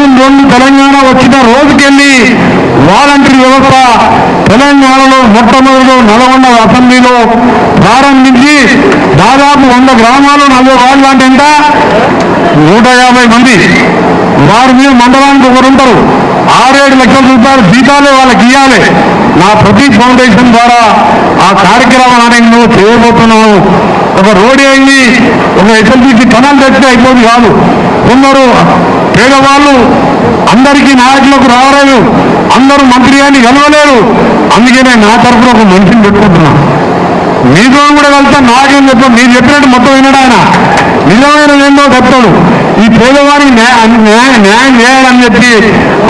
June రెండు తెలంగాణ వచ్చిన రోజుకెళ్ళి volunteer వ్యవస్థ తెలంగాణలో మొట్టమొదటి నల్గొండ అసెంబ్లీలో ప్రారంభించి దాదాపు వంద గ్రామాలు నలభై వాళ్ళు అంటే ఎంత? నూట యాభై మంది. వారి మీద మండలానికి ఒకరు ఉంటారు. ఆరేడు లక్షల రూపాయలు జీతాలే వాళ్ళకి ఇవ్వాలి నా ప్రతి ఫౌండేషన్ ద్వారా ఆ కార్యక్రమాన్ని నువ్వు చేయబోతున్నాను. ఒక రోడ్ అయింది ఒక ఎస్ఎల్బిసి కణాలు తెచ్చితే అయిపోయింది కాదు. కొందరు పేదవాళ్ళు అందరికీ నాయకులకు రావలేదు అందరూ మంత్రి అని గెలవలేరు. అందుకే నేను నా తరఫున ఒక మనిషిని పెట్టుకుంటున్నాను మీతో కూడా వెళ్తా నాకేం చెప్తాను మీరు చెప్పినట్టు మొత్తం వినడాయన ఆయన. నిజమైన ఏందో చెప్తాడు. ఈ పేదవారికి న్యాయ- న్యాయం చేయాలని చెప్పి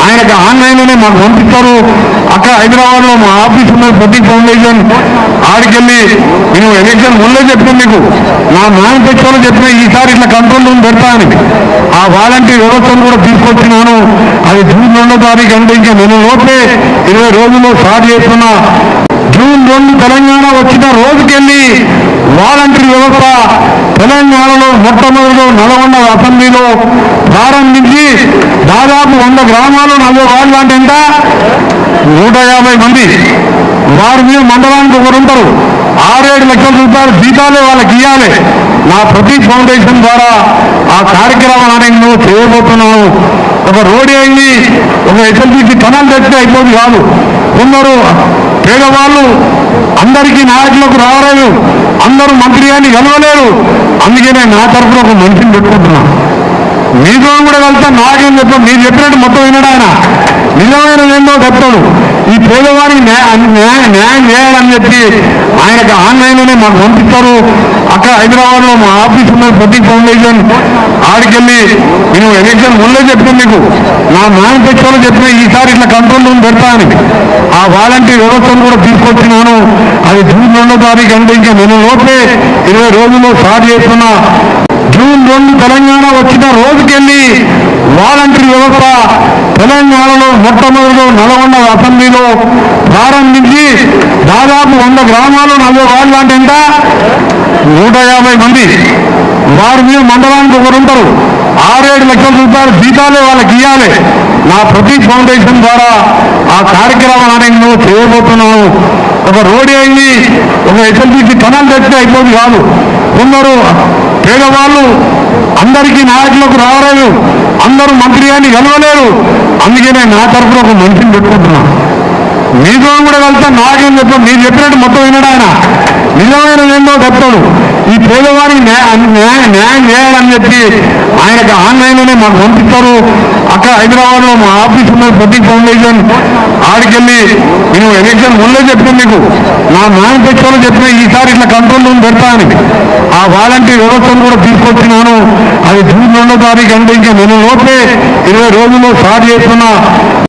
ఆయనకు ఆన్లైన్లోనే మాకు పంపిస్తారు. అక్కడ హైదరాబాద్లో మా ఆఫీస్ ఉన్నది ప్రతి ఫౌండేషన్. ఆడికెళ్ళి నేను ఎలక్షన్ ముందే చెప్పాను మీకు. నా మేనిఫెస్టోలో చెప్పిన ఈసారి ఇట్లా కంట్రోల్ రూమ్ పెడతానని ఆ వాలంటీర్ వ్యవస్థను కూడా తీసుకొచ్చినాను. అది జూన్ రెండో తారీఖు అంటే ఇంకా నెల లోపే ఇరవై రోజుల్లో స్టార్ట్ చేస్తున్నా. జూన్ రెండు తెలంగాణ వచ్చిన రోజుకెళ్ళి వాలంటీర్ వ్యవస్థ తెలంగాణలో మొట్టమొదటిలో నల్గొండ అసెంబ్లీలో ప్రారంభించి దాదాపు వంద గ్రామాలు నలభై వాళ్ళు అంటే ఎంత? నూట యాభై మంది. వారి మీద మండలానికి ఒకరుంటారు ఆరేడు లక్షల రూపాయలు జీతాలే వాళ్ళకి ఇవ్వాలి నా ప్రతి ఫౌండేషన్ ద్వారా ఆ కార్యక్రమాన్ని నువ్వు చేయబోతున్నావు ఒక రోడ్ అయింది ఒక ఎస్ఎల్బిసి కణాలు తెచ్చితే అయిపోదు కాదు. కొందరు పేదవాళ్ళు అందరికీ నాయకులకు రావలేదు అందరూ మంత్రి అని గెలవలేరు. అందుకే నేను నా తరఫున ఒక మనిషిని పెట్టుకుంటున్నాను మీతో కూడా వెళ్తా నాకేం చెప్పాడు? మీరు చెప్పినట్టు మొత్తం వినడు ఆయన. నిజమైన ఏందో చెప్తాడు. ఈ పేదవారికి న్యాయ- న్యాయ- న్యాయం చేయాలని చెప్పి ఆయనకు ఆన్లైన్లోనే మాకు పంపిస్తారు. అక్కడ హైదరాబాద్లో మా ఆఫీస్ ఉన్నది ప్రతి ఫౌండేషన్. ఆడికెళ్ళి నేను ఎలక్షన్ ముందే చెప్పాను మీకు. నా మేనిఫెస్టోలో చెప్పిన ఈసారి ఇట్లా కంట్రోల్ రూమ్ పెడతానని ఆ వాలంటీర్ వ్యవస్థను కూడా తీసుకొచ్చినాను. అది జూన్ రెండో తారీఖు అంటే ఇంకా నెల లోపే ఇరవై రోజుల్లో స్టార్ట్ చేస్తున్నా. జూన్ రెండు తెలంగాణ వచ్చిన రోజుకెళ్ళి వాలంటీ వ్యవస్థ తెలంగాణలో మొట్టమొదటి నల్గొండ అసెంబ్లీలో ప్రారంభించి దాదాపు వంద గ్రామాలు నలభై వాళ్ళు అంటే ఎంత? నూట యాభై మంది. వారి మీద మండలానికి ఒకరు ఉంటారు. ఆరేడు లక్షల రూపాయలు జీతాలే వాళ్ళకి ఇవ్వాలి నా ప్రతి ఫౌండేషన్ ద్వారా ఆ కార్యక్రమాన్ని నువ్వు చేయబోతున్నావు ఒక రోడ్ అయింది ఒక ఎస్ఎల్బిసి కణాలు తెచ్చితే అయిపోదు కాదు. కొందరు పేదవాళ్ళు అందరికీ నాయకులకు రావలేదు అందరూ మంత్రి అని గెలవలేరు. అందుకే నేను నా తరఫున ఒక మనిషిని పెట్టుకుంటున్నాను. మీతో కూడా వెళ్తా నాకేం చెప్పాడు? మీరు చెప్పినట్టు మొత్తం వినడు ఆయన. నిజమైన ఏందో చెప్తాడు. ఈ పేదవారికి న్యాయం చేయాలని చెప్పి ఆయనకు ఆన్లైన్లోనే మాకు పంపిస్తారు. అక్కడ హైదరాబాద్లో మా ఆఫీస్ ఉన్నది ప్రతి ఫౌండేషన్. ఆడికెళ్ళి నేను ఎలక్షన్ ముందే చెప్పాను మీకు నా మేనిఫెస్టోలో చెప్పిన ఈసారి ఇట్లా కంట్రోల్ రూమ్ పెడతానని ఆ వాలంటీర్ వ్యవస్థను కూడా తీసుకొచ్చినాను. అది జూన్ రెండో తారీఖు అంటే ఇంకా నెల లోపే ఇరవై రోజుల్లో స్టార్ట్ చేస్తున్నా.